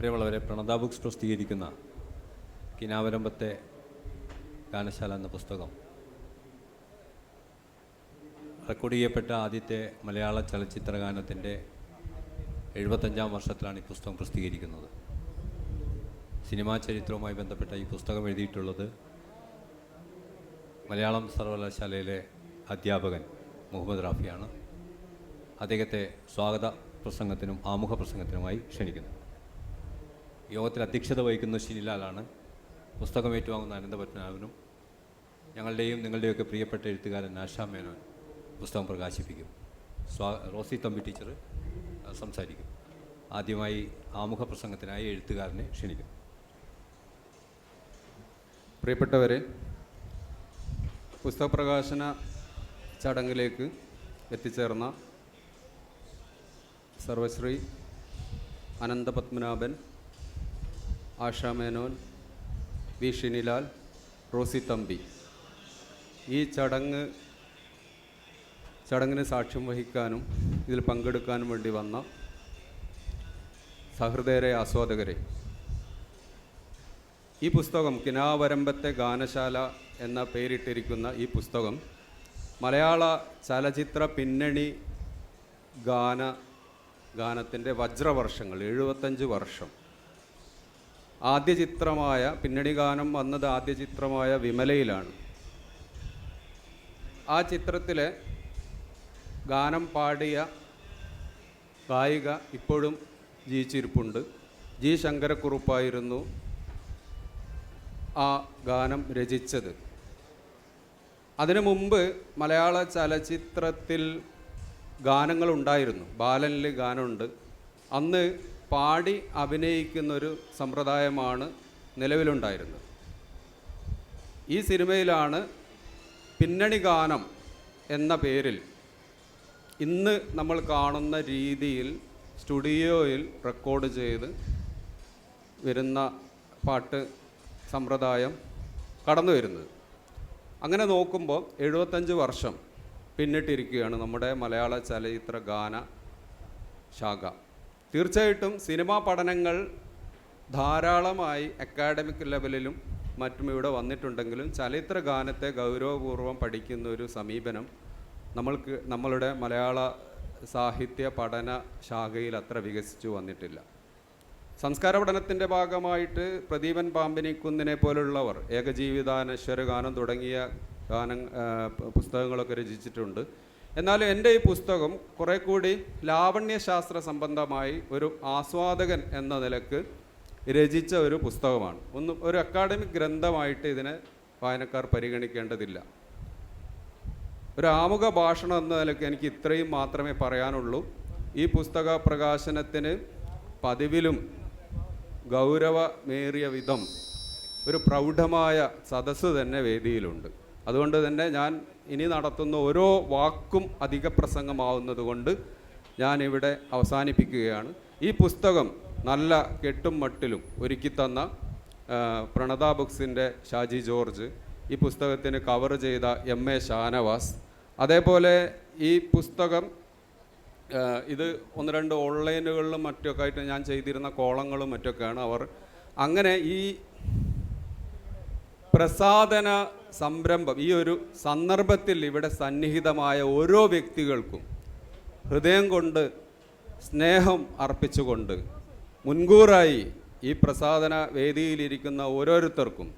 പ്രിയമുള്ളവരെ പ്രണത ബുക്സ് പ്രസിദ്ധീകരിക്കുന്ന കിനാവരമ്പത്തെ ഗാനശാല എന്ന പുസ്തകം. റെക്കോർഡ് ചെയ്യപ്പെട്ട ആദ്യത്തെ മലയാള ചലച്ചിത്ര ഗാനത്തിന്റെ എഴുപത്തഞ്ചാം വർഷത്തിലാണ് ഈ പുസ്തകം പ്രസിദ്ധീകരിക്കുന്നത്. സിനിമാ ചരിത്രവുമായി ബന്ധപ്പെട്ട ഈ പുസ്തകം എഴുതിയിട്ടുള്ളത് മലയാളം സർവകലാശാലയിലെ അധ്യാപകൻ മുഹമ്മദ് റാഫിയാണ്. അദ്ദേഹത്തെ സ്വാഗത പ്രസംഗത്തിനും ആമുഖ പ്രസംഗത്തിനുമായി ക്ഷണിക്കുന്നു. യോഗത്തിൽ അധ്യക്ഷത വഹിക്കുന്ന ശിനിലാലാണ് പുസ്തകം ഏറ്റുവാങ്ങുന്ന അനന്തപത്മനാഭനും ഞങ്ങളുടെയും നിങ്ങളുടെയൊക്കെ പ്രിയപ്പെട്ട എഴുത്തുകാരൻ ആശാ മേനോൻ പുസ്തകം പ്രകാശിപ്പിക്കും. സ്വാ റോസി തമ്പി ടീച്ചർ സംസാരിക്കും. ആദ്യമായി ആമുഖ പ്രസംഗത്തിനായി എഴുത്തുകാരനെ ക്ഷണിക്കും. പ്രിയപ്പെട്ടവരെ പുസ്തക പ്രകാശന ചടങ്ങിലേക്ക് എത്തിച്ചേർന്ന സർവശ്രീ അനന്തപത്മനാഭൻ ആശാ മേനോൻ വി. ഷിനിലാൽ റോസി തമ്പി. ഈ ചടങ്ങ് ചടങ്ങിന് സാക്ഷ്യം വഹിക്കാനും ഇതിൽ പങ്കെടുക്കാനും വേണ്ടി വന്ന സഹൃദയരെ ആസ്വാദകരെ. ഈ പുസ്തകം കിനാവരമ്പത്തെ ഗാനശാല എന്ന പേരിട്ടിരിക്കുന്ന ഈ പുസ്തകം മലയാള ചലച്ചിത്ര പിന്നണി ഗാന ഗാനത്തിന്റെ വജ്രവർഷങ്ങൾ എഴുപത്തഞ്ച് വർഷം. ആദ്യ ചിത്രമായ പിന്നണി ഗാനം വന്നത് ആദ്യ ചിത്രമായ വിമലയിലാണ്. ആ ചിത്രത്തിലെ ഗാനം പാടിയ ഗായിക ഇപ്പോഴും ജീവിച്ചിരിപ്പുണ്ട്. ജി. ശങ്കരക്കുറുപ്പായിരുന്നു ആ ഗാനം രചിച്ചത്. അതിനു മുമ്പ് മലയാള ചലച്ചിത്രത്തിൽ ഗാനങ്ങളുണ്ടായിരുന്നു. ബാലനിൽ ഗാനമുണ്ട്. അന്ന് പാടി അഭിനയിക്കുന്നൊരു സമ്പ്രദായമാണ് നിലവിലുണ്ടായിരുന്നത്. ഈ സിനിമയിലാണ് പിന്നണി ഗാനം എന്ന പേരിൽ ഇന്ന് നമ്മൾ കാണുന്ന രീതിയിൽ സ്റ്റുഡിയോയിൽ റെക്കോർഡ് ചെയ്ത് വരുന്ന പാട്ട് സമ്പ്രദായം കടന്നു വരുന്നത്. അങ്ങനെ നോക്കുമ്പോൾ എഴുപത്തഞ്ച് വർഷം പിന്നിട്ടിരിക്കുകയാണ് നമ്മുടെ മലയാള ചലച്ചിത്ര ഗാന ശാഖ. തീർച്ചയായിട്ടും സിനിമാ പഠനങ്ങൾ ധാരാളമായി അക്കാഡമിക് ലെവലിലും മറ്റും ഇവിടെ വന്നിട്ടുണ്ടെങ്കിലും ചലച്ചിത്ര ഗാനത്തെ ഗൗരവപൂർവം പഠിക്കുന്ന ഒരു സമീപനം നമ്മൾക്ക് നമ്മളുടെ മലയാള സാഹിത്യ പഠന ശാഖയിൽ അത്ര വികസിച്ചു വന്നിട്ടില്ല. സംസ്കാര പഠനത്തിന്റെ ഭാഗമായിട്ട് പ്രദീപൻ പാമ്പിനിക്കുന്നിനെ പോലുള്ളവർ ഏകജീവിതാനശ്വര ഗാനം തുടങ്ങിയ ഗാനം പുസ്തകങ്ങളൊക്കെ രചിച്ചിട്ടുണ്ട്. എന്നാൽ എന്റെ ഈ പുസ്തകം കുറെ കൂടി ലാവണ്യശാസ്ത്ര സംബന്ധമായി ഒരു ആസ്വാദകൻ എന്ന നിലയ്ക്ക് രചിച്ച ഒരു പുസ്തകമാണ്. ഒന്ന് ഒരു അക്കാഡമിക് ഗ്രന്ഥമായിട്ട് ഇതിനെ വായനക്കാർ പരിഗണിക്കേണ്ടതില്ല. ഒരു ആമുഖ ഭാഷണം എന്ന നിലയ്ക്ക് എനിക്ക് ഇത്രയും മാത്രമേ പറയാനുള്ളൂ. ഈ പുസ്തക പ്രകാശനത്തിന് പതിവിലും ഗൗരവമേറിയ വിധം ഒരു പ്രൗഢമായ സദസ്സ് തന്നെ വേദിയിലുണ്ട്. അതുകൊണ്ട് തന്നെ ഞാൻ ഇനി നടത്തുന്ന ഓരോ വാക്കും അധിക പ്രസംഗമാവുന്നതുകൊണ്ട് ഞാനിവിടെ അവസാനിപ്പിക്കുകയാണ്. ഈ പുസ്തകം നല്ല കെട്ടും മട്ടിലും ഒരുക്കി തന്ന പ്രണത ബുക്സിന്റെ ഷാജി ജോർജ് ഈ പുസ്തകത്തിന് കവർ ചെയ്ത എം എ ഷാനവാസ്. അതേപോലെ ഈ പുസ്തകം ഇത് ഒന്ന് രണ്ട് ഓൺലൈനുകളിലും മറ്റൊക്കെ ആയിട്ട് ഞാൻ ചെയ്തിരുന്ന കോളങ്ങളും മറ്റൊക്കെയാണ് അവർ. അങ്ങനെ ഈ പ്രസാദന സംരംഭം. ഈ ഒരു സന്ദർഭത്തിൽ ഇവിടെ സന്നിഹിതമായ ഓരോ വ്യക്തികൾക്കും ഹൃദയം കൊണ്ട് സ്നേഹം അർപ്പിച്ചുകൊണ്ട് മുൻകൂറായി ഈ പ്രസാദന വേദിയിലിരിക്കുന്ന ഓരോരുത്തർക്കും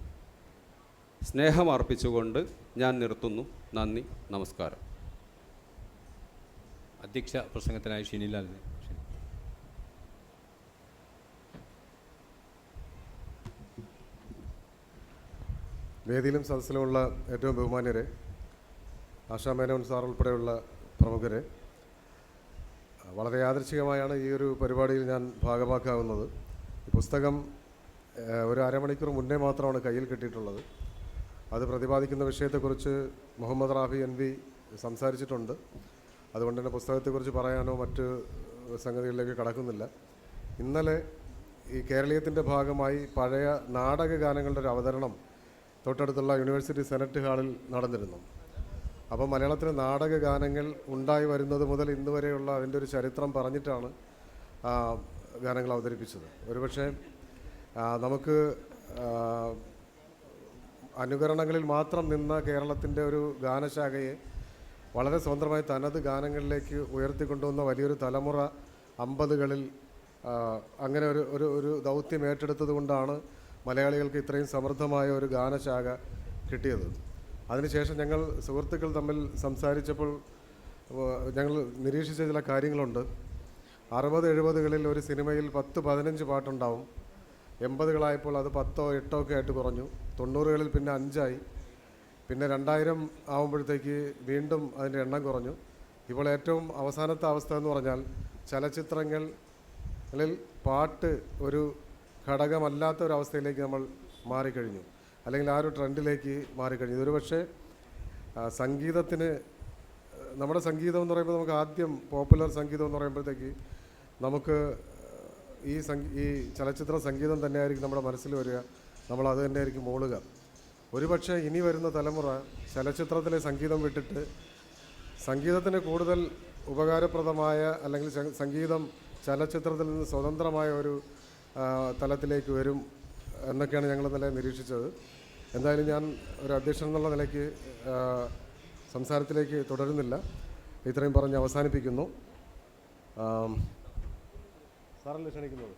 സ്നേഹം അർപ്പിച്ചുകൊണ്ട് ഞാൻ നിർത്തുന്നു. നന്ദി. നമസ്കാരം. അധ്യക്ഷ പ്രസംഗത്തിനായി ഷിനിലാലിനെ ക്ഷണിക്കും വേദിയിലും സദസ്സിലുമുള്ള ഏറ്റവും ബഹുമാന്യരെ ആശാ മേനോൻ സാർ ഉൾപ്പെടെയുള്ള പ്രമുഖരെ വളരെ യാദൃശികമായാണ് ഈ ഒരു പരിപാടിയിൽ ഞാൻ ഭാഗമാക്കാവുന്നത് ഈ പുസ്തകം ഒരു അരമണിക്കൂർ മുന്നേ മാത്രമാണ് കയ്യിൽ കിട്ടിയിട്ടുള്ളത്. അത് പ്രതിപാദിക്കുന്ന വിഷയത്തെക്കുറിച്ച് മുഹമ്മദ് റാഫി എൻ വി സംസാരിച്ചിട്ടുണ്ട്. അതുകൊണ്ട് തന്നെ പുസ്തകത്തെക്കുറിച്ച് പറയാനോ മറ്റ് സംഗതികളിലേക്ക് കടക്കുന്നില്ല. ഇന്നലെ ഈ കേരളീയത്തിന്റെ ഭാഗമായി പഴയ നാടക ഗാനങ്ങളുടെ ഒരു അവതരണം തൊട്ടടുത്തുള്ള യൂണിവേഴ്സിറ്റി സെനറ്റ് ഹാളിൽ നടന്നിരുന്നു. അപ്പോൾ മലയാളത്തിലെ നാടക ഗാനങ്ങൾ ഉണ്ടായി വരുന്നത് മുതൽ ഇന്ന് വരെയുള്ള അതിന്റെ ഒരു ചരിത്രം പറഞ്ഞിട്ടാണ് ഗാനങ്ങൾ അവതരിപ്പിച്ചത്. ഒരുപക്ഷെ നമുക്ക് അനുകരണങ്ങളിൽ മാത്രം നിന്ന കേരളത്തിന്റെ ഒരു ഗാനശാഖയെ വളരെ സ്വതന്ത്രമായി തനത് ഗാനങ്ങളിലേക്ക് ഉയർത്തിക്കൊണ്ടുവന്ന വലിയൊരു തലമുറ അമ്പതുകളിൽ അങ്ങനെ ഒരു ഒരു ഒരു ദൗത്യം ഏറ്റെടുത്തത് കൊണ്ടാണ് മലയാളികൾക്ക് ഇത്രയും സമൃദ്ധമായ ഒരു ഗാനശാഖ കിട്ടിയത്. അതിനുശേഷം ഞങ്ങൾ സുഹൃത്തുക്കൾ തമ്മിൽ സംസാരിച്ചപ്പോൾ ഞങ്ങൾ നിരീക്ഷിച്ച ചില കാര്യങ്ങളുണ്ട്. അറുപത് എഴുപതുകളിൽ ഒരു സിനിമയിൽ പത്ത് പതിനഞ്ച് പാട്ടുണ്ടാവും. എൺപതുകളായപ്പോൾ അത് പത്തോ എട്ടോ ഒക്കെ ആയിട്ട് കുറഞ്ഞു. തൊണ്ണൂറുകളിൽ പിന്നെ അഞ്ചായി. പിന്നെ രണ്ടായിരം ആകുമ്പോഴത്തേക്ക് വീണ്ടും അതിന്റെ എണ്ണം കുറഞ്ഞു. ഇപ്പോൾ ഏറ്റവും അവസാനത്തെ അവസ്ഥ എന്ന് പറഞ്ഞാൽ ചലച്ചിത്രങ്ങളിൽ പാട്ട് ഒരു ഘടകമല്ലാത്ത അവസ്ഥയിലേക്ക് നമ്മൾ മാറിക്കഴിഞ്ഞു. അല്ലെങ്കിൽ ആ ഒരു ട്രെൻഡിലേക്ക് മാറിക്കഴിഞ്ഞു. ഇതൊരു പക്ഷേ സംഗീതത്തിന് നമ്മുടെ സംഗീതം എന്ന് പറയുമ്പോൾ നമുക്ക് ആദ്യം പോപ്പുലർ സംഗീതം എന്ന് പറയുമ്പോഴത്തേക്ക് നമുക്ക് ഈ ഈ ചലച്ചിത്ര സംഗീതം തന്നെയായിരിക്കും നമ്മുടെ മനസ്സിൽ വരിക. നമ്മൾ അത് തന്നെയായിരിക്കും മൂളുക. ഒരുപക്ഷെ ഇനി വരുന്ന തലമുറ ചലച്ചിത്രത്തിലെ സംഗീതം വിട്ടിട്ട് സംഗീതത്തിന് കൂടുതൽ ഉപകാരപ്രദമായ അല്ലെങ്കിൽ സംഗീതം ചലച്ചിത്രത്തിൽ നിന്ന് സ്വതന്ത്രമായ ഒരു തലത്തിലേക്ക് വരും എന്നൊക്കെയാണ് ഞങ്ങൾ ഇന്നലെ നിരീക്ഷിച്ചത്. എന്തായാലും ഞാൻ ഒരു അധ്യക്ഷൻ എന്നുള്ള നിലയ്ക്ക് സംസാരത്തിലേക്ക് തുടരുന്നില്ല. ഇത്രയും പറഞ്ഞ് അവസാനിപ്പിക്കുന്നു. സാറല്ലേ ക്ഷണിക്കുന്നത്?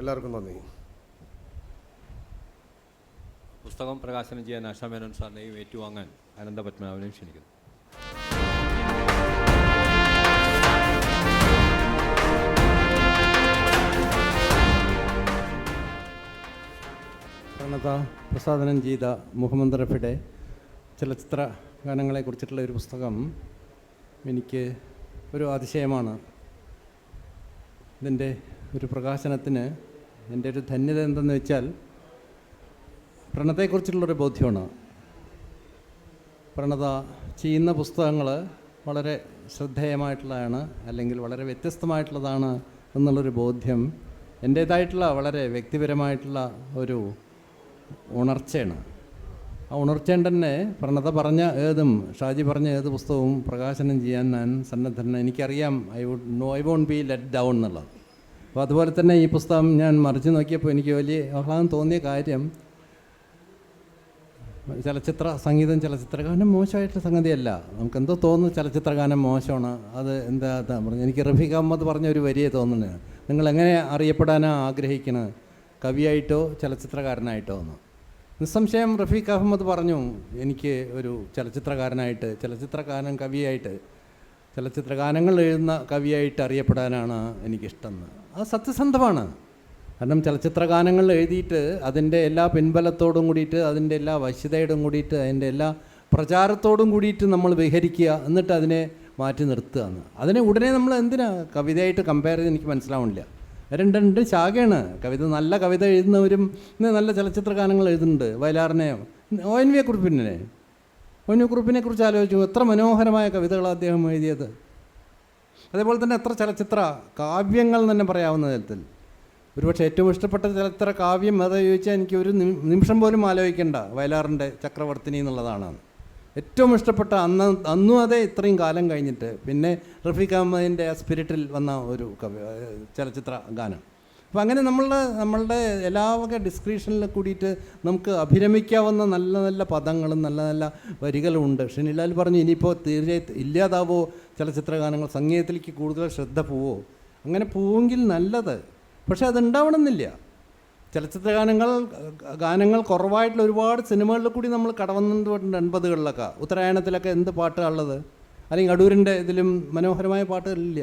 എല്ലാവർക്കും നന്ദി. പുസ്തകം പ്രകാശനം ചെയ്യാൻ ആശാമേനോൻ സാറിനെയും ഏറ്റുവാങ്ങാൻ അനന്തപത്മനാഭനെയും ക്ഷണിക്കുന്നു. പ്രണത പ്രസാദനം ചെയ്ത മുഹമ്മദ് റഫിയുടെ ചലച്ചിത്ര ഗാനങ്ങളെക്കുറിച്ചിട്ടുള്ള ഒരു പുസ്തകം എനിക്ക് ഒരു അതിശയമാണ്. ഇതിന്റെ ഒരു പ്രകാശനത്തിന് എന്റെ ഒരു ധന്യത എന്തെന്ന് വെച്ചാൽ പ്രണതയെക്കുറിച്ചുള്ളൊരു ബോധ്യമാണ്. പ്രണത ചെയ്യുന്ന പുസ്തകങ്ങൾ വളരെ ശ്രദ്ധേയമായിട്ടുള്ളതാണ് അല്ലെങ്കിൽ വളരെ വ്യത്യസ്തമായിട്ടുള്ളതാണ് എന്നുള്ളൊരു ബോധ്യം എന്റേതായിട്ടുള്ള വളരെ വ്യക്തിപരമായിട്ടുള്ള ഒരു ഉണർച്ചയാണ്. ആ ഉണർച്ചയും തന്നെ പ്രണത പറഞ്ഞ ഏതും ഷാജി പറഞ്ഞ ഏത് പുസ്തകവും പ്രകാശനം ചെയ്യാൻ ഞാൻ സന്നദ്ധന എനിക്കറിയാം I would know I won't be let down എന്നുള്ളത്. അപ്പോൾ അതുപോലെ തന്നെ ഈ പുസ്തകം ഞാൻ മറിച്ച് നോക്കിയപ്പോൾ എനിക്ക് വലിയ ആഹ്ലാദം തോന്നിയ കാര്യം ചലച്ചിത്ര സംഗീതം ചലച്ചിത്രഗാനം മോശമായിട്ടുള്ള സംഗതിയല്ല. നമുക്ക് എന്തോ തോന്നുന്നു ചലച്ചിത്രഗാനം മോശമാണ്. അത് എന്താ പറഞ്ഞു എനിക്ക് റഫീഖ് അഹമ്മദ് പറഞ്ഞ ഒരു വരിയെ തോന്നുന്നത് നിങ്ങൾ എങ്ങനെ അറിയപ്പെടാനാണ് ആഗ്രഹിക്കണത് കവിയായിട്ടോ ചലച്ചിത്രകാരനായിട്ടോ എന്ന് നിസ്സംശയം റഫീഖ് അഹമ്മദ് പറഞ്ഞു എനിക്ക് ഒരു ചലച്ചിത്രകാരനായിട്ട് ചലച്ചിത്രകാരൻ കവിയായിട്ട് ചലച്ചിത്രഗാനങ്ങൾ എഴുതുന്ന കവിയായിട്ട് അറിയപ്പെടാനാണ് എനിക്കിഷ്ടം എന്ന് അത് സത്യസന്ധമാണ്. കാരണം ചലച്ചിത്രഗാനങ്ങൾ എഴുതിയിട്ട് അതിന്റെ എല്ലാ പിൻബലത്തോടും കൂടിയിട്ട് അതിന്റെ എല്ലാ വശ്യതയോടും കൂടിയിട്ട് അതിന്റെ എല്ലാ പ്രചാരത്തോടും കൂടിയിട്ട് നമ്മൾ വിഹരിക്കുക എന്നിട്ട് അതിനെ മാറ്റി നിർത്തുകയാണ് അതിനെ ഉടനെ നമ്മൾ എന്തിനാ കവിതയായിട്ട് കമ്പയർ ചെയ്ത് എനിക്ക് മനസ്സിലാവണില്ല. രണ്ട് രണ്ട് ശാഖയാണ്. കവിത നല്ല കവിത എഴുതുന്നവരും നല്ല ചലച്ചിത്ര ഗാനങ്ങൾ എഴുതുന്നുണ്ട്. വയലാറിനെയും ഒ എൻ വി കുറിപ്പിനെ ഒ എൻ വി കുറിപ്പിനെ കുറിച്ച് ആലോചിച്ചു. എത്ര മനോഹരമായ കവിതകളാണ് അദ്ദേഹം എഴുതിയത്. അതേപോലെ തന്നെ എത്ര ചലച്ചിത്ര കാവ്യങ്ങൾ തന്നെ പറയാവുന്ന തരത്തിൽ. ഒരുപക്ഷെ ഏറ്റവും ഇഷ്ടപ്പെട്ട ചലച്ചിത്ര കാവ്യം അത് ചോദിച്ചാൽ എനിക്ക് ഒരു നിമിഷം പോലും ആലോചിക്കേണ്ട. വയലാറിന്റെ ചക്രവർത്തിനി എന്നുള്ളതാണ്. ഏറ്റവും ഇഷ്ടപ്പെട്ട അന്ന് അന്നും അതെ ഇത്രയും കാലം കഴിഞ്ഞിട്ട് പിന്നെ റഫീഖ് അഹമ്മദിന്റെ ആ സ്പിരിറ്റിൽ വന്ന ഒരു കവി ചലച്ചിത്ര ഗാനം. അപ്പോൾ അങ്ങനെ നമ്മളുടെ നമ്മളുടെ എല്ലാ വക ഡിസ്ക്രിപ്ഷനിൽ കൂടിയിട്ട് നമുക്ക് അഭിരമിക്കാവുന്ന നല്ല നല്ല പദങ്ങളും നല്ല നല്ല വരികളും ഉണ്ട്. ഷെനിലാൽ പറഞ്ഞു ഇനിയിപ്പോൾ തീർച്ചയായും ഇല്ലാതാവോ ചലച്ചിത്ര ഗാനങ്ങൾ? സംഗീതത്തിലേക്ക് കൂടുതൽ ശ്രദ്ധ പോവോ? അങ്ങനെ പോവെങ്കിൽ നല്ലത്. പക്ഷേ അത് ഉണ്ടാവണമെന്നില്ല ചലച്ചിത്ര ഗാനങ്ങൾ ഗാനങ്ങൾ കുറവായിട്ടുള്ള ഒരുപാട് സിനിമകളിൽ കൂടി നമ്മൾ കടവന്നിട്ടുണ്ട് എൺപതുകളിലൊക്കെ. ഉത്തരായണത്തിലൊക്കെ എന്ത് പാട്ടാണുള്ളത്? അല്ലെങ്കിൽ അടൂരിന്റെ ഇതിലും മനോഹരമായ പാട്ടുകളില്ല.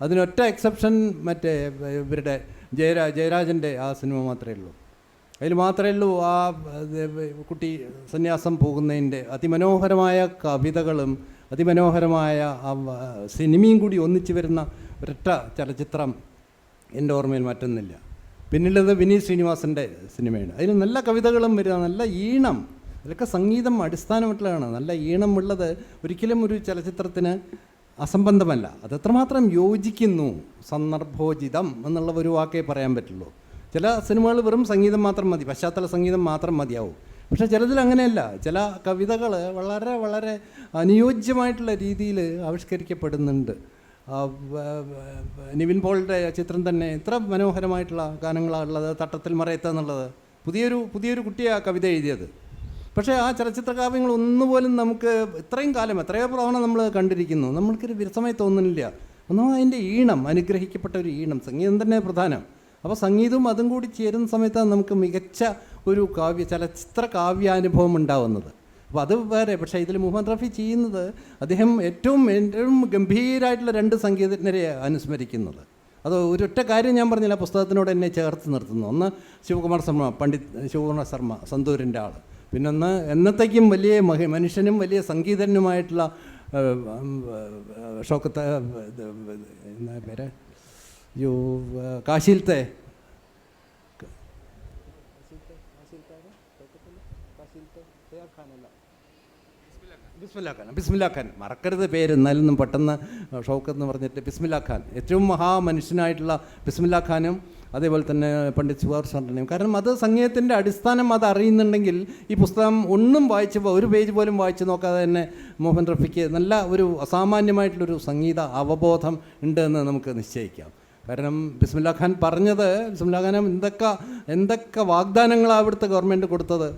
അതിനൊറ്റ എക്സെപ്ഷൻ മറ്റേ ഇവരുടെ ജയരാ ജയരാജന്റെ ആ സിനിമ മാത്രമേ ഉള്ളൂ. അതിൽ മാത്രമേ ഉള്ളൂ ആ കുട്ടി സന്യാസം പോകുന്നതിന്റെ അതിമനോഹരമായ കവിതകളും അതിമനോഹരമായ ആ സിനിമയും കൂടി ഒന്നിച്ചു വരുന്ന ഒരൊറ്റ ചലച്ചിത്രം എന്റെ ഓർമ്മയിൽ മറ്റൊന്നില്ല. പിന്നുള്ളത് വിനീത് ശ്രീനിവാസന്റെ സിനിമയാണ്. അതിൽ നല്ല കവിതകളും വരിക നല്ല ഈണം. അതിലൊക്കെ സംഗീതം അടിസ്ഥാനമായിട്ടുള്ളതാണ്. നല്ല ഈണമുള്ളത് ഒരിക്കലും ഒരു ചലച്ചിത്രത്തിന് അസംബന്ധമല്ല. അത് എത്രമാത്രം യോജിക്കുന്നു സന്ദർഭോചിതം എന്നുള്ള ഒരു വാക്കേ പറയാൻ പറ്റുള്ളൂ. ചില സിനിമകൾ വെറും സംഗീതം മാത്രം മതി പശ്ചാത്തല സംഗീതം മാത്രം മതിയാവും. പക്ഷേ ചിലതിൽ അങ്ങനെയല്ല. ചില കവിതകൾ വളരെ വളരെ അനുയോജ്യമായിട്ടുള്ള രീതിയിൽ ആവിഷ്കരിക്കപ്പെടുന്നുണ്ട്. നിവിൻ പോളിന്റെ ചിത്രം തന്നെ ഇത്ര മനോഹരമായിട്ടുള്ള ഗാനങ്ങളാണുള്ളത് തട്ടത്തിൽ മറയത്ത് എന്നുള്ളത്. പുതിയൊരു പുതിയൊരു കുട്ടിയാണ് കവിത എഴുതിയത്. പക്ഷേ ആ ചലച്ചിത്ര കാവ്യങ്ങൾ ഒന്നുപോലും നമുക്ക് ഇത്രയും കാലം എത്രയോ തവണ നമ്മൾ കണ്ടിരിക്കുന്നു. നമ്മൾക്കൊരു വിരസമായി തോന്നുന്നില്ല. ഒന്നും അതിന്റെ ഈണം അനുഗ്രഹിക്കപ്പെട്ട ഒരു ഈണം സംഗീതം തന്നെ പ്രധാനം. അപ്പോൾ സംഗീതവും അതും കൂടി ചേരുന്ന സമയത്താണ് നമുക്ക് മികച്ച ഒരു കാവ്യ ചലച്ചിത്ര കാവ്യാനുഭവം ഉണ്ടാവുന്നത്. അപ്പോൾ അത് വേറെ. പക്ഷേ ഇതിൽ മുഹമ്മദ് റഫി ചെയ്യുന്നത് അദ്ദേഹം ഏറ്റവും ഏറ്റവും ഗംഭീരമായിട്ടുള്ള രണ്ട് സംഗീതജ്ഞരെ അനുസ്മരിക്കുന്നത്. അത് ഒരൊറ്റ കാര്യം ഞാൻ പറഞ്ഞില്ല പുസ്തകത്തിനോട് എന്നെ ചേർത്ത് നിർത്തുന്നു. ഒന്ന് ശിവകുമാർ ശർമ്മ പണ്ഡിറ്റ് ശിവകുമാർ ശർമ്മ സന്തൂരിന്റെ ആൾ പിന്നൊന്ന് എന്നത്തേക്കും വലിയ മനുഷ്യനും വലിയ സംഗീതജ്ഞനുമായിട്ടുള്ള ഷോക്കത്തെ പേര്? യോ കാശീലത്തെ ബിസ്മില്ലാ ഖാൻ ബിസ്മില്ലാ ഖാൻ. മറക്കരുത് പേര് എന്നാലും പെട്ടെന്ന് ഷൗക്കത്ത് എന്ന് പറഞ്ഞിട്ട് ബിസ്മില്ലാ ഖാൻ. ഏറ്റവും മഹാമനുഷ്യനായിട്ടുള്ള ബിസ്മില്ലാ ഖാനും അതേപോലെ തന്നെ പണ്ഡിറ്റ് സുഹാർ ചന്ദ്രനെയും കാരണം അത് സംഗീതത്തിന്റെ അടിസ്ഥാനം അത് അറിയുന്നുണ്ടെങ്കിൽ ഈ പുസ്തകം ഒന്നും വായിച്ച് ഒരു പേജ് പോലും വായിച്ച് നോക്കാതെ തന്നെ മോഹൻ റഫിക്ക് നല്ല ഒരു അസാമാന്യമായിട്ടുള്ളൊരു സംഗീത അവബോധം ഉണ്ട് എന്ന് നമുക്ക് നിശ്ചയിക്കാം. കാരണം ബിസ്മില്ലാ ഖാൻ പറഞ്ഞത് ബിസ്മില്ലാ ഖാൻ എന്തൊക്കെ എന്തൊക്കെ വാഗ്ദാനങ്ങളാണ് അവിടുത്തെ ഗവൺമെന്റ് കൊടുത്തത്?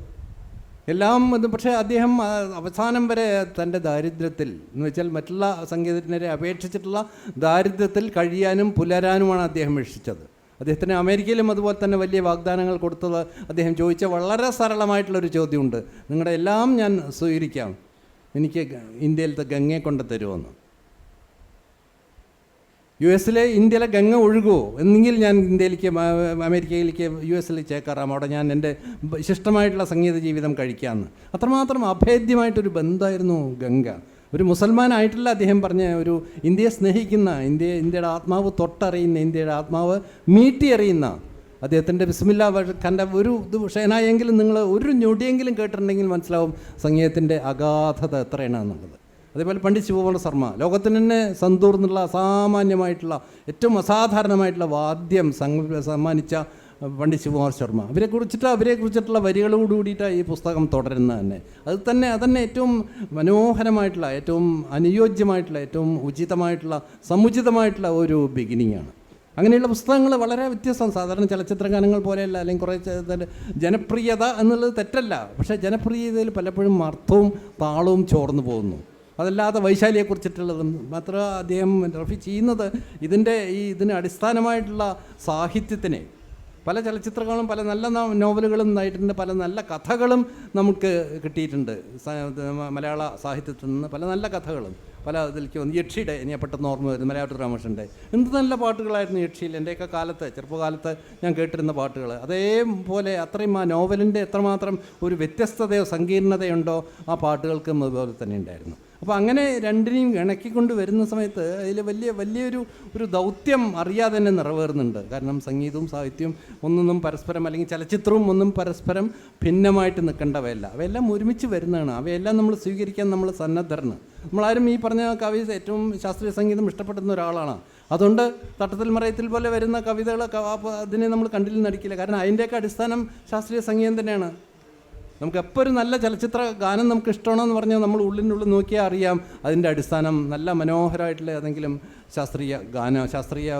എല്ലാം ഇത് പക്ഷേ അദ്ദേഹം അവസാനം വരെ തന്റെ ദാരിദ്ര്യത്തിൽ എന്ന് വെച്ചാൽ മറ്റുള്ള സംഗീതജ്ഞരെ അപേക്ഷിച്ചിട്ടുള്ള ദാരിദ്ര്യത്തിൽ കഴിയാനും പുലരാനുമാണ് അദ്ദേഹം രക്ഷിച്ചത് അദ്ദേഹത്തിന് അമേരിക്കയിലും അതുപോലെ തന്നെ വലിയ വാഗ്ദാനങ്ങൾ കൊടുത്തത് അദ്ദേഹം ചോദിച്ച വളരെ സരളമായിട്ടുള്ളൊരു ചോദ്യമുണ്ട്. നിങ്ങളുടെ എല്ലാം ഞാൻ സ്വീകരിക്കാം. എനിക്ക് ഇന്ത്യയിലത്തെ ഗംഗയെ കൊണ്ട് തരുമെന്ന് യു എസിലെ ഇന്ത്യയിലെ ഗംഗ ഒഴുകുമോ എന്നെങ്കിൽ ഞാൻ ഇന്ത്യയിലേക്ക് അമേരിക്കയിലേക്ക് യു എസിൽ ചേക്കാറാം. അവിടെ ഞാൻ എന്റെ ശിഷ്ടമായിട്ടുള്ള സംഗീത ജീവിതം കഴിക്കാമെന്ന് അത്രമാത്രം അഭേദ്യമായിട്ടൊരു ബന്ധമായിരുന്നു ഗംഗ. ഒരു മുസൽമാനായിട്ടല്ല അദ്ദേഹം പറഞ്ഞ ഒരു ഇന്ത്യയെ സ്നേഹിക്കുന്ന ഇന്ത്യ ഇന്ത്യയുടെ ആത്മാവ് തൊട്ടറിയുന്ന ഇന്ത്യയുടെ ആത്മാവ് മീട്ടി അറിയുന്ന അദ്ദേഹത്തിന്റെ ബിസ്മില്ല ഖാന്റെ ഒരു ഷേനായെങ്കിലും നിങ്ങൾ ഒരു ഞൊടിയെങ്കിലും കേട്ടിട്ടുണ്ടെങ്കിൽ മനസ്സിലാവും സംഗീതത്തിന്റെ അഗാധത എത്രയാണ് എന്നുള്ളത്. അതേപോലെ പണ്ഡിറ്റ് ശിവകുമാർ ശർമ്മ. ലോകത്തിന് തന്നെ സന്തൂർ എന്നുള്ള അസാമാന്യമായിട്ടുള്ള ഏറ്റവും അസാധാരണമായിട്ടുള്ള വാദ്യം സമ്മാനിച്ച പണ്ഡിറ്റ് ശിവകുമാർ ശർമ്മ. അവരെ കുറിച്ചിട്ട് അവരെ കുറിച്ചിട്ടുള്ള വരികളോട് കൂടിയിട്ടാണ് ഈ പുസ്തകം തുടരുന്നത് തന്നെ. അത് തന്നെ അതന്നെ ഏറ്റവും മനോഹരമായിട്ടുള്ള ഏറ്റവും അനുയോജ്യമായിട്ടുള്ള ഏറ്റവും ഉചിതമായിട്ടുള്ള സമുചിതമായിട്ടുള്ള ഒരു ബിഗിനിങ് ആണ്. അങ്ങനെയുള്ള പുസ്തകങ്ങൾ വളരെ വ്യത്യസ്തം സാധാരണ ചലച്ചിത്ര ഗാനങ്ങൾ പോലെയല്ല അല്ലെങ്കിൽ കുറേ ജനപ്രിയത എന്നുള്ളത് തെറ്റല്ല. പക്ഷേ ജനപ്രിയതയിൽ പലപ്പോഴും അർത്ഥവും താളവും ചോർന്നു പോകുന്നു. അതല്ലാതെ വൈശാലിയെക്കുറിച്ചിട്ടുള്ളതും മാത്രം അദ്ദേഹം റഫി ചെയ്യുന്നത് ഇതിന്റെ ഈ ഇതിന് അടിസ്ഥാനമായിട്ടുള്ള സാഹിത്യത്തിനെ പല ചലച്ചിത്രങ്ങളും പല നല്ല നോവലുകളും നയിട്ടുണ്ട് പല നല്ല കഥകളും നമുക്ക് കിട്ടിയിട്ടുണ്ട്. മലയാള സാഹിത്യത്തിൽ നിന്ന് പല നല്ല കഥകളും. പല ഇതിലേക്ക് വന്നു യക്ഷിയുടെ ഇനി പെട്ടെന്ന് ഓർമ്മ വരുന്നത് മലയാളത്തിൽ രാമകൃഷ്ണന്റെ. എന്ത് നല്ല പാട്ടുകളായിരുന്നു യക്ഷിയിൽ? എന്റെയൊക്കെ കാലത്ത് ചെറുപ്പകാലത്ത് ഞാൻ കേട്ടിരുന്ന പാട്ടുകൾ. അതേപോലെ അത്രയും ആ നോവലിന്റെ എത്രമാത്രം ഒരു വ്യത്യസ്തതയോ സങ്കീർണതയുണ്ടോ ആ പാട്ടുകൾക്കും അതുപോലെ തന്നെ ഉണ്ടായിരുന്നു. അപ്പോൾ അങ്ങനെ രണ്ടിനെയും ഇണക്കിക്കൊണ്ട് വരുന്ന സമയത്ത് അതിൽ വലിയ വലിയൊരു ഒരു ദൗത്യം അറിയാതെ തന്നെ നിറവേറുന്നുണ്ട്. കാരണം സംഗീതവും സാഹിത്യവും ഒന്നൊന്നും പരസ്പരം അല്ലെങ്കിൽ ചലച്ചിത്രവും ഒന്നും പരസ്പരം ഭിന്നമായിട്ട് നിൽക്കേണ്ടവയല്ല. അവയെല്ലാം ഒരുമിച്ച് വരുന്നതാണ്. അവയെല്ലാം നമ്മൾ സ്വീകരിക്കാൻ നമ്മൾ സന്നദ്ധരാണ്. നമ്മളാരും ഈ പറഞ്ഞ കവി ഏറ്റവും ശാസ്ത്രീയ സംഗീതം ഇഷ്ടപ്പെടുന്ന ഒരാളാണ്. അതുകൊണ്ട് തട്ടത്തിൽ മറയത്തിൽ പോലെ വരുന്ന കവിതകൾ അതിനെ നമ്മൾ കണ്ടിൽ നടിക്കില്ല. കാരണം അതിന്റെയൊക്കെ അടിസ്ഥാനം ശാസ്ത്രീയ സംഗീതം തന്നെയാണ്. നമുക്ക് എപ്പോൾ ഒരു നല്ല ചലച്ചിത്ര ഗാനം നമുക്ക് ഇഷ്ടമാണോ എന്ന് പറഞ്ഞാൽ നമ്മൾ ഉള്ളിനുള്ളിൽ നോക്കിയാൽ അറിയാം. അതിന്റെ അടിസ്ഥാനം നല്ല മനോഹരമായിട്ടുള്ള ഏതെങ്കിലും ശാസ്ത്രീയ ഗാന ശാസ്ത്രീയ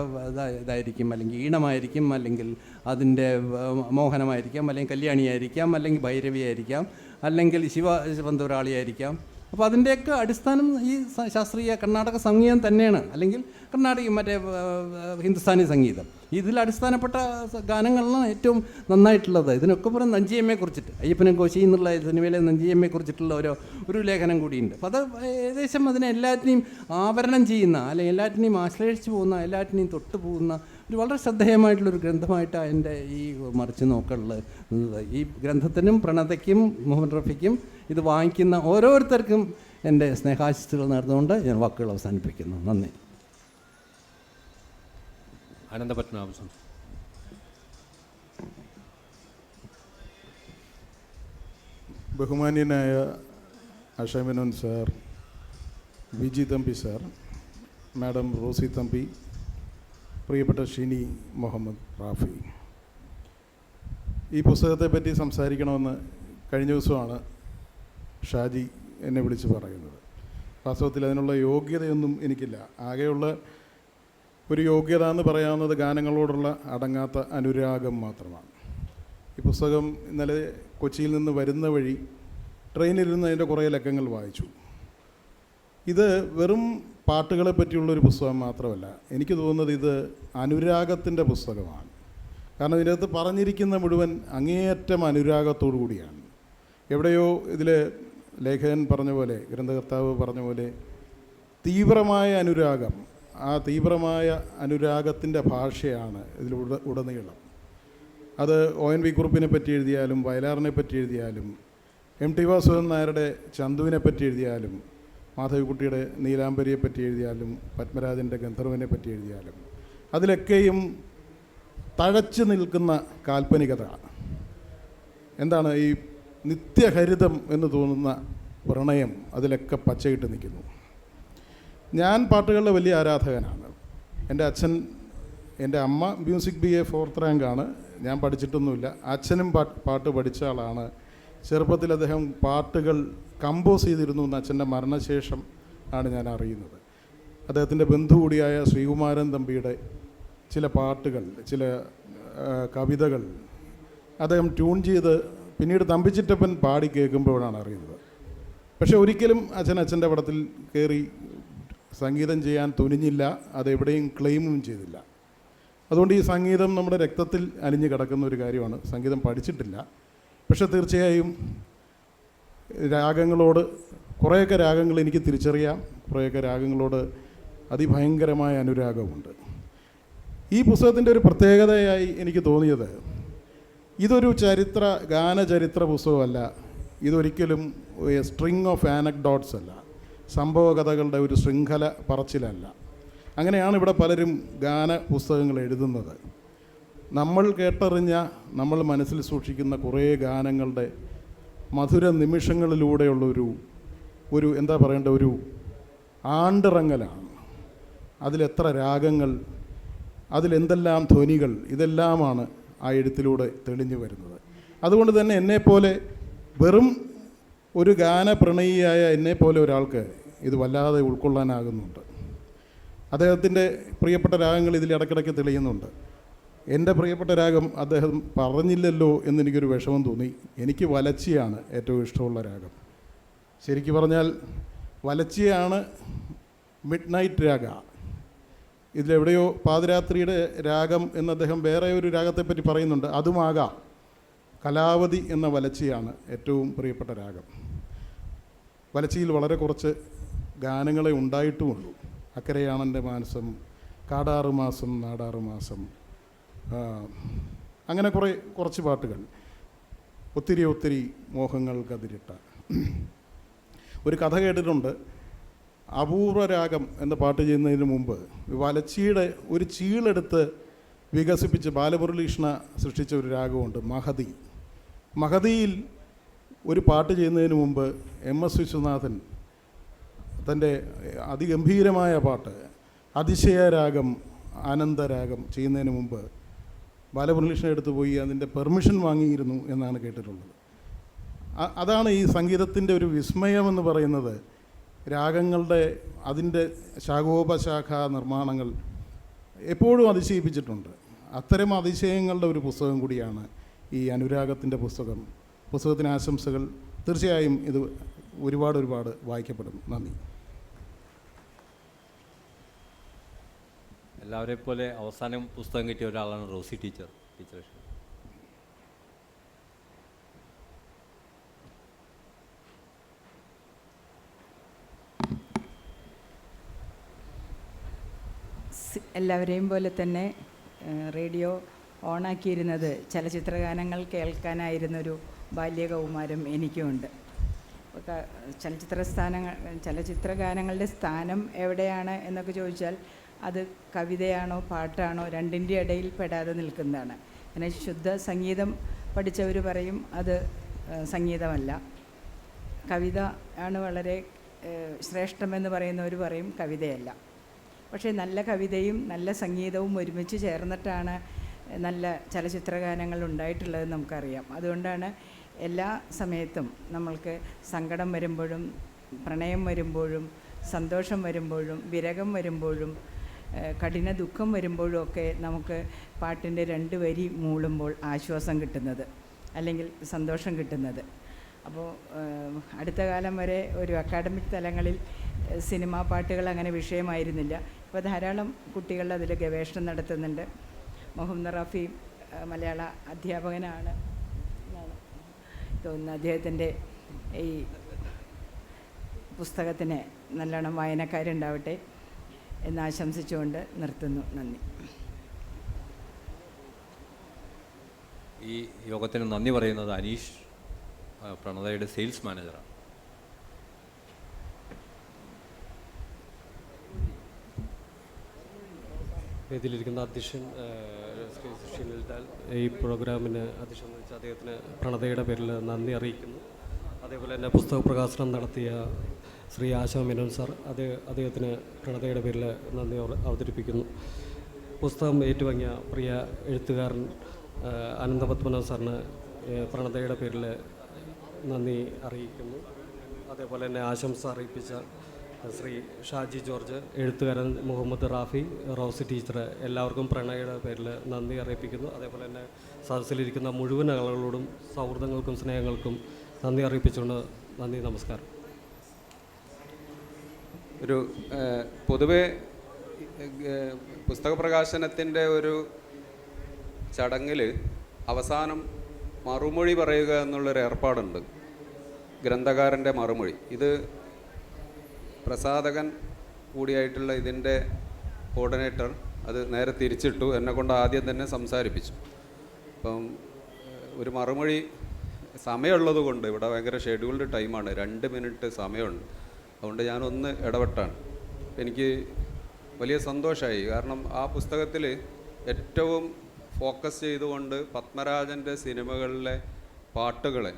ഇതായിരിക്കും അല്ലെങ്കിൽ ഈണമായിരിക്കും അല്ലെങ്കിൽ അതിന്റെ മോഹനമായിരിക്കാം അല്ലെങ്കിൽ കല്യാണിയായിരിക്കാം അല്ലെങ്കിൽ ഭൈരവിയായിരിക്കാം അല്ലെങ്കിൽ ശിവ ശിവന്തൊരാളിയായിരിക്കാം. അപ്പോൾ അതിന്റെയൊക്കെ അടിസ്ഥാനം ഈ ശാസ്ത്രീയ കർണാടക സംഗീതം തന്നെയാണ്. അല്ലെങ്കിൽ കർണാടക മറ്റേ ഹിന്ദുസ്ഥാനി സംഗീതം. ഇതിൽ അടിസ്ഥാനപ്പെട്ട ഗാനങ്ങളിലാണ് ഏറ്റവും നന്നായിട്ടുള്ളത്. ഇതിനൊക്കെ പുറം നഞ്ചിയമ്മയെ കുറിച്ചിട്ട് അയ്യപ്പനും കോശി എന്നുള്ള സിനിമയിലെ നഞ്ചിയമ്മയെ കുറിച്ചിട്ടുള്ള ഓരോ ഒരു ലേഖനം കൂടിയുണ്ട്. അപ്പോൾ അത് ഏകദേശം അതിനെ എല്ലാറ്റിനെയും ആവരണം ചെയ്യുന്ന അല്ലെങ്കിൽ എല്ലാറ്റിനെയും ആശ്ലേഷിച്ച് പോകുന്ന എല്ലാറ്റിനെയും തൊട്ട് പോകുന്ന ഒരു വളരെ ശ്രദ്ധേയമായിട്ടുള്ളൊരു ഗ്രന്ഥമായിട്ടാണ് എന്റെ ഈ മറിച്ച് നോക്കുള്ളത് ഈ ഗ്രന്ഥത്തിനും പ്രണതയ്ക്കും മുഹമ്മദ് റഫിക്കും ഇത് വാങ്ങിക്കുന്ന ഓരോരുത്തർക്കും എന്റെ സ്നേഹാശിസ്സുകൾ നേർന്നുകൊണ്ട് ഞാൻ വാക്കുകൾ അവസാനിപ്പിക്കുന്നു. നന്ദി. അനന്തപത്മനാഭ സംസ് ബഹുമാന്യനായ അഷമനോൻ sir Viji Thampi sir madam Rosy Thampi പ്രിയപ്പെട്ട ഷിനി മുഹമ്മദ് റാഫി. ഈ പുസ്തകത്തെ പറ്റി സംസാരിക്കണമെന്ന് കഴിഞ്ഞ ദിവസമാണ് ഷാജി എന്നെ വിളിച്ച് പറയുന്നത്. വാസ്തവത്തിൽ അതിനുള്ള യോഗ്യതയൊന്നും എനിക്കില്ല. ആകെയുള്ള ഒരു യോഗ്യത എന്ന് പറയാവുന്നത് ഗാനങ്ങളോടുള്ള അടങ്ങാത്ത അനുരാഗം മാത്രമാണ്. ഈ പുസ്തകം ഇന്നലെ കൊച്ചിയിൽ നിന്ന് വരുന്ന വഴി ട്രെയിനിലിരുന്ന് അതിന്റെ കുറേ ലക്കങ്ങൾ വായിച്ചു. ഇത് വെറും പാട്ടുകളെ പറ്റിയുള്ളൊരു പുസ്തകം മാത്രമല്ല എനിക്ക് തോന്നുന്നത് ഇത് അനുരാഗത്തിന്റെ പുസ്തകമാണ്. കാരണം ഇതിനകത്ത് പറഞ്ഞിരിക്കുന്ന മുഴുവൻ അങ്ങേയറ്റം അനുരാഗത്തോടു കൂടിയാണ്. എവിടെയോ ഇതിൽ ലേഖകൻ പറഞ്ഞ പോലെ ഗ്രന്ഥകർത്താവ് പറഞ്ഞ പോലെ തീവ്രമായ അനുരാഗം ആ തീവ്രമായ അനുരാഗത്തിന്റെ ഭാഷയാണ് ഇതിൽ ഉട ഉടനീളം. അത് ഒ എൻ വി കുറുപ്പിനെ പറ്റി എഴുതിയാലും വയലാറിനെ പറ്റി എഴുതിയാലും എം ടി വാസുദേവൻ നായരുടെ ചന്തുവിനെ പറ്റി എഴുതിയാലും മാധവിക്കുട്ടിയുടെ നീലാംബരിയെ പറ്റി എഴുതിയാലും പത്മരാജന്റെ ഗന്ധർവനെ പറ്റി എഴുതിയാലും അതിലൊക്കെയും തഴച്ചു നിൽക്കുന്ന കാൽപ്പനികത എന്താണ് ഈ നിത്യഹരിതം എന്ന് തോന്നുന്ന പ്രണയം അതിലൊക്കെ പച്ചയിട്ട് നിൽക്കുന്നു. ഞാൻ പാട്ടുകളുടെ വലിയ ആരാധകനാണ്. എന്റെ അച്ഛൻ എന്റെ അമ്മ മ്യൂസിക് ബി എ ഫോർത്ത് റാങ്കാണ്. ഞാൻ പഠിച്ചിട്ടൊന്നുമില്ല. അച്ഛനും പാട്ട് പഠിച്ച ആളാണ്. ചെറുപ്പത്തിൽ അദ്ദേഹം പാട്ടുകൾ കമ്പോസ് ചെയ്തിരുന്നു എന്ന് അച്ഛന്റെ മരണശേഷം ആണ് ഞാൻ അറിയുന്നത്. അദ്ദേഹത്തിന്റെ ബന്ധു കൂടിയായ ശ്രീകുമാരൻ തമ്പിയുടെ ചില പാട്ടുകൾ ചില കവിതകൾ അദ്ദേഹം ട്യൂൺ ചെയ്ത് പിന്നീട് തമ്പിച്ചിറ്റപ്പൻ പാടി കേൾക്കുമ്പോഴാണ് അറിയുന്നത്. പക്ഷേ ഒരിക്കലും അച്ഛൻ അച്ഛന്റെ പടത്തിൽ കയറി സംഗീതം ചെയ്യാൻ തുനിഞ്ഞില്ല അതെവിടെയും ക്ലെയിമും ചെയ്തില്ല. അതുകൊണ്ട് ഈ സംഗീതം നമ്മുടെ രക്തത്തിൽ അലിഞ്ഞു കിടക്കുന്ന ഒരു കാര്യമാണ്. സംഗീതം പഠിച്ചിട്ടില്ല. പക്ഷെ തീർച്ചയായും രാഗങ്ങളോട് കുറേയൊക്കെ രാഗങ്ങൾ എനിക്ക് തിരിച്ചറിയാം. കുറേയൊക്കെ രാഗങ്ങളോട് അതിഭയങ്കരമായ അനുരാഗമുണ്ട്. ഈ പുസ്തകത്തിന്റെ ഒരു പ്രത്യേകതയായി എനിക്ക് തോന്നിയത് ഇതൊരു ചരിത്ര ഗാനചരിത്ര പുസ്തകമല്ല. ഇതൊരിക്കലും സ്ട്രിങ് ഓഫ് ആനക്ഡോട്ട്സ് അല്ല. സംഭവകഥകളുടെ ഒരു ശൃംഖല പറച്ചിലല്ല. അങ്ങനെയാണ് ഇവിടെ പലരും ഗാന പുസ്തകങ്ങൾ എഴുതുന്നത്. നമ്മൾ കേട്ടറിഞ്ഞ നമ്മൾ മനസ്സിൽ സൂക്ഷിക്കുന്ന കുറേ ഗാനങ്ങളുടെ മധുര നിമിഷങ്ങളിലൂടെയുള്ളൊരു ഒരു എന്താ പറയേണ്ട ഒരു ആണ്ടിറങ്ങലാണ്. അതിലെത്ര രാഗങ്ങൾ അതിലെന്തെല്ലാം ധ്വനികൾ ഇതെല്ലാമാണ് ആ എഴുത്തിലൂടെ തെളിഞ്ഞു വരുന്നത്. അതുകൊണ്ട് തന്നെ എന്നെപ്പോലെ വെറും ഒരു ഗാനപ്രണയിയായ എന്നെപ്പോലെ ഒരാൾക്ക് ഇത് വല്ലാതെ ഉൾക്കൊള്ളാനാകുന്നുണ്ട്. അദ്ദേഹത്തിന്റെ പ്രിയപ്പെട്ട രാഗങ്ങൾ ഇതിൽ ഇടയ്ക്കിടയ്ക്ക് തെളിയുന്നുണ്ട്. എന്റെ പ്രിയപ്പെട്ട രാഗം അദ്ദേഹം പറഞ്ഞില്ലല്ലോ എന്നെനിക്കൊരു വിഷമം തോന്നി. എനിക്ക് വലച്ചിയാണ് ഏറ്റവും ഇഷ്ടമുള്ള രാഗം. ശരിക്കു പറഞ്ഞാൽ വലച്ചിയാണ് മിഡ് നൈറ്റ് രാഗ. ഇതിലെവിടെയോ പാതിരാത്രിയുടെ രാഗം എന്ന് അദ്ദേഹം വേറെ ഒരു രാഗത്തെപ്പറ്റി പറയുന്നുണ്ട്. അതുമാകാം. കലാവതി എന്ന വലച്ചിയാണ് ഏറ്റവും പ്രിയപ്പെട്ട രാഗം. വലച്ചിയിൽ വളരെ കുറച്ച് ഗാനങ്ങളെ ഉണ്ടായിട്ടുമുള്ളൂ. അക്കരയാണെന്റെ മാനസം കാടാറു മാസം നാടാറു മാസം. അങ്ങനെ കുറേ കുറച്ച് പാട്ടുകൾ. ഒത്തിരി ഒത്തിരി മോഹങ്ങൾ കതിരിട്ട. ഒരു കഥ കേട്ടിട്ടുണ്ട്. അപൂർവ രാഗം എന്ന പാട്ട് ചെയ്യുന്നതിന് മുമ്പ് വലച്ചിയുടെ ഒരു ചീളെടുത്ത് വികസിപ്പിച്ച് ബാലമുരളീകൃഷ്ണ സൃഷ്ടിച്ച ഒരു രാഗമുണ്ട് മഹതി. മഹതിയിൽ ഒരു പാട്ട് ചെയ്യുന്നതിന് മുമ്പ് എം എസ് വിശ്വനാഥൻ തന്റെ അതിഗംഭീരമായ പാട്ട് അതിശയരാഗം ആനന്ദരാഗം ചെയ്യുന്നതിന് മുമ്പ് ബാലമുരളീകൃഷ്ണൻ എടുത്തു പോയി അതിന്റെ പെർമിഷൻ വാങ്ങിയിരുന്നു എന്നാണ് കേട്ടിട്ടുള്ളത്. അതാണ് ഈ സംഗീതത്തിന്റെ ഒരു വിസ്മയമെന്ന് പറയുന്നത്. രാഗങ്ങളുടെ അതിന്റെ ശാഖോപശാഖ നിർമ്മാണങ്ങൾ എപ്പോഴും അതിശയിപ്പിച്ചിട്ടുണ്ട്. അത്തരം അതിശയങ്ങളുടെ ഒരു പുസ്തകം കൂടിയാണ് ഈ അനുരാഗത്തിന്റെ പുസ്തകം പുസ്തകത്തിന് ആശംസകൾ തീർച്ചയായും ഇത് ഒരുപാട് ഒരുപാട് വായിക്കപ്പെടും. നന്ദി. എല്ലാവരെ പോലെ അവസാനം പുസ്തകം കിട്ടിയ ഒരാളാണ് റോസി ടീച്ചർ ടീച്ചർ. എല്ലാവരെയും പോലെ തന്നെ റേഡിയോ ഓണാക്കിയിരുന്നത്. ചലച്ചിത്രഗാനങ്ങൾ കേൾക്കാനായിരുന്നൊരു ബാല്യകൗമാരം എനിക്കുമുണ്ട് ചലച്ചിത്ര സ്ഥാനങ്ങൾ ചലച്ചിത്രഗാനങ്ങളുടെ സ്ഥാനം എവിടെയാണ് എന്നൊക്കെ ചോദിച്ചാൽ അത് കവിതയാണോ പാട്ടാണോ രണ്ടിന്റെ ഇടയിൽ പെടാതെ നിൽക്കുന്നതാണ്. അങ്ങനെ ശുദ്ധ സംഗീതം പഠിച്ചവർ പറയും അത് സംഗീതമല്ല. കവിത ആണ് വളരെ ശ്രേഷ്ഠമെന്ന് പറയുന്നവർ പറയും കവിതയല്ല. പക്ഷേ നല്ല കവിതയും നല്ല സംഗീതവും ഒരുമിച്ച് ചേർന്നിട്ടാണ് നല്ല ചലച്ചിത്രഗാനങ്ങൾ ഉണ്ടായിട്ടുള്ളത് നമുക്കറിയാം. അതുകൊണ്ടാണ് എല്ലാ സമയത്തും നമ്മൾക്ക് സങ്കടം വരുമ്പോഴും പ്രണയം വരുമ്പോഴും സന്തോഷം വരുമ്പോഴും വിരകം വരുമ്പോഴും കഠിന ദുഃഖം വരുമ്പോഴും ഒക്കെ നമുക്ക് പാട്ടിന്റെ രണ്ട് വരി മൂളുമ്പോൾ ആശ്വാസം കിട്ടുന്നത് അല്ലെങ്കിൽ സന്തോഷം കിട്ടുന്നത്. അപ്പോൾ അടുത്ത കാലം വരെ ഒരു അക്കാഡമിക് തലങ്ങളിൽ സിനിമാ പാട്ടുകൾ അങ്ങനെ വിഷയമായിരുന്നില്ല. ഇപ്പോൾ ധാരാളം കുട്ടികൾ അതിൽ ഗവേഷണം നടത്തുന്നുണ്ട്. മുഹമ്മദ് റാഫി മലയാള അധ്യാപകനാണ്. എന്നാണ് തോന്നുന്നത് അദ്ദേഹത്തിന്റെ ഈ പുസ്തകത്തിന് നല്ലോണം വായനക്കാരുണ്ടാവട്ടെ എന്ന് ആശംസിച്ചുകൊണ്ട് നിർത്തുന്നു. നന്ദി. ഈ യോഗത്തിന് നന്ദി പറയുന്നത് അനീഷ് പ്രണതയുടെ സെയിൽസ് മാനേജറാണ്. വേദിയിലിരിക്കുന്ന അധ്യക്ഷൻ ഈ പ്രോഗ്രാമിന് അധ്യക്ഷൻ അദ്ദേഹത്തിന് പ്രണതയുടെ പേരിൽ നന്ദി അറിയിക്കുന്നു. അതേപോലെ തന്നെ പുസ്തക പ്രകാശനം നടത്തിയ ശ്രീ ആശാ മേനോൻ സാർ അത് അദ്ദേഹത്തിന് പ്രണതയുടെ പേരിൽ നന്ദി അവ- അവതരിപ്പിക്കുന്നു. പുസ്തകം ഏറ്റുവാങ്ങിയ പ്രിയ എഴുത്തുകാരൻ ആ, അനന്തപത്മനാഭ സാറിന് പ്രണതയുടെ പേരിൽ നന്ദി അറിയിക്കുന്നു. അതേപോലെ തന്നെ ആശംസ അറിയിപ്പിച്ച ശ്രീ ഷാജി ജോർജ് എഴുത്തുകാരൻ മുഹമ്മദ് റാഫി റോസി ടീച്ചർ എല്ലാവർക്കും പ്രണയയുടെ പേരിൽ നന്ദി അറിയിപ്പിക്കുന്നു. അതേപോലെ തന്നെ സദസ്സിലിരിക്കുന്ന മുഴുവൻ ആളുകളോടും സൗഹൃദങ്ങൾക്കും സ്നേഹങ്ങൾക്കും നന്ദി അറിയിപ്പിച്ചുകൊണ്ട് നന്ദി നമസ്കാരം. ഒരു പൊതുവെ പുസ്തക പ്രകാശനത്തിന്റെ ഒരു ചടങ്ങിൽ അവസാനം മറുമൊഴി പറയുക എന്നുള്ളൊരു ഏർപ്പാടുണ്ട്. ഗ്രന്ഥകാരന്റെ മറുമൊഴി. ഇത് പ്രസാധകൻ കൂടിയായിട്ടുള്ള ഇതിന്റെ കോർഡിനേറ്റർ അത് നേരെ തിരിച്ചിട്ടു. എന്നെ കൊണ്ട് ആദ്യം തന്നെ സംസാരിപ്പിച്ചു. അപ്പം ഒരു മറുമൊഴി സമയമുള്ളത് കൊണ്ട് ഇവിടെ ഭയങ്കര ഷെഡ്യൂൾഡ് ടൈമാണ് രണ്ട് മിനിറ്റ് സമയമുണ്ട്. അതുകൊണ്ട് ഞാനൊന്ന് ഇടപെട്ടാണ്. എനിക്ക് വലിയ സന്തോഷമായി കാരണം ആ പുസ്തകത്തിൽ ഏറ്റവും ഫോക്കസ് ചെയ്തുകൊണ്ട് പത്മരാജന്റെ സിനിമകളിലെ പാട്ടുകളെ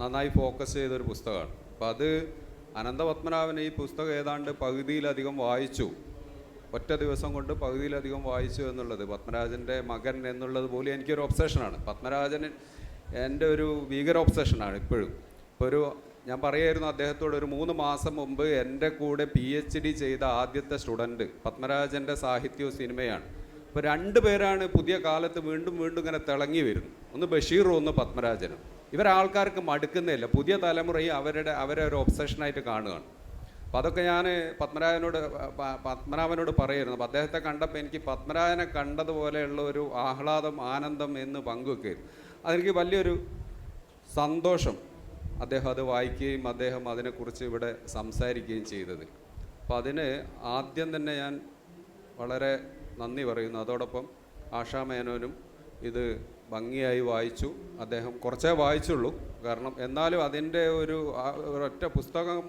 നന്നായി ഫോക്കസ് ചെയ്തൊരു പുസ്തകമാണ്. അപ്പം അത് അനന്തപത്മനാഭൻ ഈ പുസ്തകം ഏതാണ്ട് പകുതിയിലധികം വായിച്ചു. ഒറ്റ ദിവസം കൊണ്ട് പകുതിയിലധികം വായിച്ചു എന്നുള്ളത്. പത്മരാജന്റെ മകൻ എന്നുള്ളത് പോലും എനിക്കൊരു ഒബ്സഷനാണ് പത്മരാജൻ എന്റെ ഒരു ഭീകര ഒബ്സഷനാണ് ഇപ്പോഴും. ഇപ്പോൾ ഒരു ഞാൻ പറയായിരുന്നു അദ്ദേഹത്തോട് ഒരു മൂന്ന് മാസം മുമ്പ് എന്റെ കൂടെ പി എച്ച് ഡി ചെയ്ത ആദ്യത്തെ സ്റ്റുഡന്റ് പത്മരാജന്റെ സാഹിത്യവും സിനിമയാണ്. ഇപ്പോൾ രണ്ട് പേരാണ് പുതിയ കാലത്ത് വീണ്ടും വീണ്ടും ഇങ്ങനെ തിളങ്ങി വരുന്നത്. ഒന്ന് ബഷീറും ഒന്ന് പത്മരാജനും. ഇവരാൾക്കാർക്ക് മടുക്കുന്നില്ല പുതിയ തലമുറയും അവരുടെ അവരെ ഒരു ഒബ്സഷനായിട്ട് കാണുകയാണ്. അപ്പം അതൊക്കെ ഞാൻ പത്മരാജനോട് പത്മനാഭനോട് പറയായിരുന്നു. അപ്പം അദ്ദേഹത്തെ കണ്ടപ്പോൾ എനിക്ക് പത്മരാജനെ കണ്ടതുപോലെയുള്ള ഒരു ആഹ്ലാദം ആനന്ദം എന്ന് പങ്കുവെക്കുകയായിരുന്നു. അതെനിക്ക് വലിയൊരു സന്തോഷം അദ്ദേഹം അത് വായിക്കുകയും അദ്ദേഹം അതിനെക്കുറിച്ച് ഇവിടെ സംസാരിക്കുകയും ചെയ്തത്. അപ്പം അതിന് ആദ്യം തന്നെ ഞാൻ വളരെ നന്ദി പറയുന്നു. അതോടൊപ്പം ആഷാമേനോനും ഇത് ഭംഗിയായി വായിച്ചു. അദ്ദേഹം കുറച്ചേ വായിച്ചുള്ളൂ. കാരണം എന്നാലും അതിന്റെ ഒരു ഒറ്റ പുസ്തകം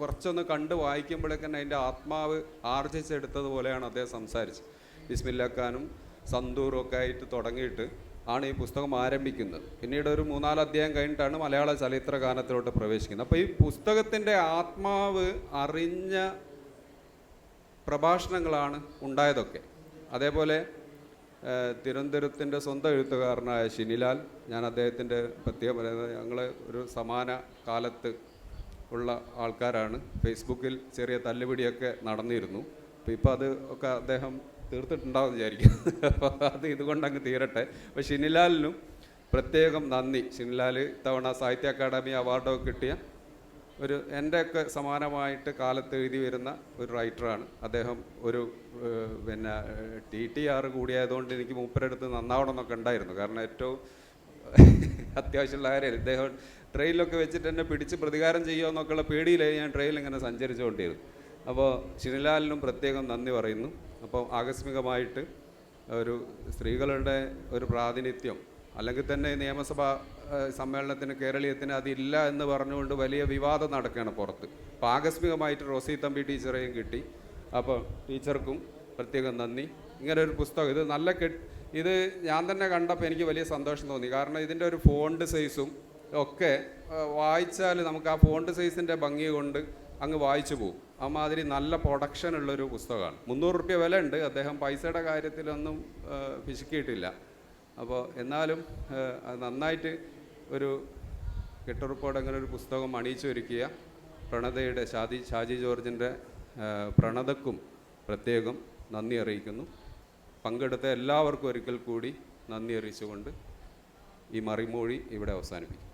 കുറച്ചൊന്ന് കണ്ട് വായിക്കുമ്പോഴേക്കും അതിന്റെ ആത്മാവ് ആർജിച്ചെടുത്തതുപോലെയാണ് അദ്ദേഹം സംസാരിച്ചത്. ബിസ്മില്ലാക്കാനും സന്തൂറും ഒക്കെ ആയിട്ട് തുടങ്ങിയിട്ട് ആണ് ഈ പുസ്തകം ആരംഭിക്കുന്നത്. പിന്നീട് ഒരു മൂന്നാൽ അധ്യായം കഴിഞ്ഞിട്ടാണ് മലയാള ചലച്ചിത്ര ഗാനത്തിലോട്ട് പ്രവേശിക്കുന്നത്. അപ്പോൾ ഈ പുസ്തകത്തിന്റെ ആത്മാവ് അറിഞ്ഞ പ്രഭാഷണങ്ങളാണ് ഉണ്ടായതൊക്കെ. അതേപോലെ തിരുവനന്തപുരത്തിന്റെ സ്വന്തം എഴുത്തുകാരനായ ഷിനിലാൽ ഞാൻ അദ്ദേഹത്തിന്റെ പ്രത്യേകം പറയുന്നത് ഞങ്ങൾ ഒരു സമാന കാലത്ത് ഉള്ള ആൾക്കാരാണ്. ഫേസ്ബുക്കിൽ ചെറിയ തല്ലുപിടിയൊക്കെ നടന്നിരുന്നു. അപ്പോൾ ഇപ്പോൾ അത് ഒക്കെ അദ്ദേഹം തീർത്തിട്ടുണ്ടാവും വിചാരിക്കും അപ്പോൾ അത് ഇതുകൊണ്ട് അങ്ങ് തീരട്ടെ. അപ്പോൾ ഷിനിലാലിനും പ്രത്യേകം നന്ദി. ഷിനിലാൽ ഇത്തവണ സാഹിത്യ അക്കാദമി അവാർഡൊക്കെ കിട്ടിയ ഒരു എന്റെയൊക്കെ സമാനമായിട്ട് കാലത്ത് എഴുതി വരുന്ന ഒരു റൈറ്ററാണ്. അദ്ദേഹം ഒരു പിന്നെ ടി ടി ആറ് കൂടിയായതുകൊണ്ട് എനിക്ക് മൂപ്പരടുത്ത് നന്നാവണം എന്നൊക്കെ ഉണ്ടായിരുന്നു. കാരണം ഏറ്റവും അത്യാവശ്യമുള്ള കാര്യം ഇദ്ദേഹം ട്രെയിനിലൊക്കെ വെച്ചിട്ട് എന്നെ പിടിച്ച് പ്രതികാരം ചെയ്യുമോ എന്നൊക്കെയുള്ള പേടിയിലായി ഞാൻ ട്രെയിനിൽ ഇങ്ങനെ സഞ്ചരിച്ചുകൊണ്ടിരുന്നു. അപ്പോൾ ശിനിലാലിനും പ്രത്യേകം നന്ദി പറയുന്നു. അപ്പോൾ ആകസ്മികമായിട്ട് ഒരു സ്ത്രീകളുടെ ഒരു പ്രാതിനിധ്യം അല്ലെങ്കിൽ തന്നെ നിയമസഭാ സമ്മേളനത്തിന് കേരളീയത്തിന് അതില്ല എന്ന് പറഞ്ഞുകൊണ്ട് വലിയ വിവാദം നടക്കുകയാണ് പുറത്ത്. അപ്പോൾ ആകസ്മികമായിട്ട് റോസി തമ്പി ടീച്ചറെയും കിട്ടി. അപ്പോൾ ടീച്ചർക്കും പ്രത്യേകം നന്ദി. ഇങ്ങനെ ഒരു പുസ്തകം ഇത് നല്ല കെട്ട് ഇത് ഞാൻ തന്നെ കണ്ടപ്പോൾ എനിക്ക് വലിയ സന്തോഷം തോന്നി. കാരണം ഇതിന്റെ ഒരു ഫോണ്ട് സൈസും ഒക്കെ വായിച്ചാൽ നമുക്ക് ആ ഫോണ്ട് സൈസിന്റെ ഭംഗി കൊണ്ട് അങ്ങ് വായിച്ചു പോകും. അമാതിരി നല്ല പ്രൊഡക്ഷൻ ഉള്ളൊരു പുസ്തകമാണ്. മുന്നൂറ് റുപ്യ വില ഉണ്ട് അദ്ദേഹം പൈസയുടെ കാര്യത്തിലൊന്നും പിശുക്കിയിട്ടില്ല. അപ്പോൾ എന്നാലും അത് നന്നായിട്ട് ഒരു കെട്ടുറപ്പോടെ അങ്ങനെ ഒരു പുസ്തകം അണിയിച്ചൊരുക്കിയ പ്രണതയുടെ ഷാജി ഷാജി ജോർജിന്റെ പ്രണതക്കും പ്രത്യേകം നന്ദി അറിയിക്കുന്നു. പങ്കെടുത്ത എല്ലാവർക്കും ഒരിക്കൽ കൂടി നന്ദി അറിയിച്ചുകൊണ്ട് ഈ മറിമൂഴി ഇവിടെ അവസാനിപ്പിക്കും.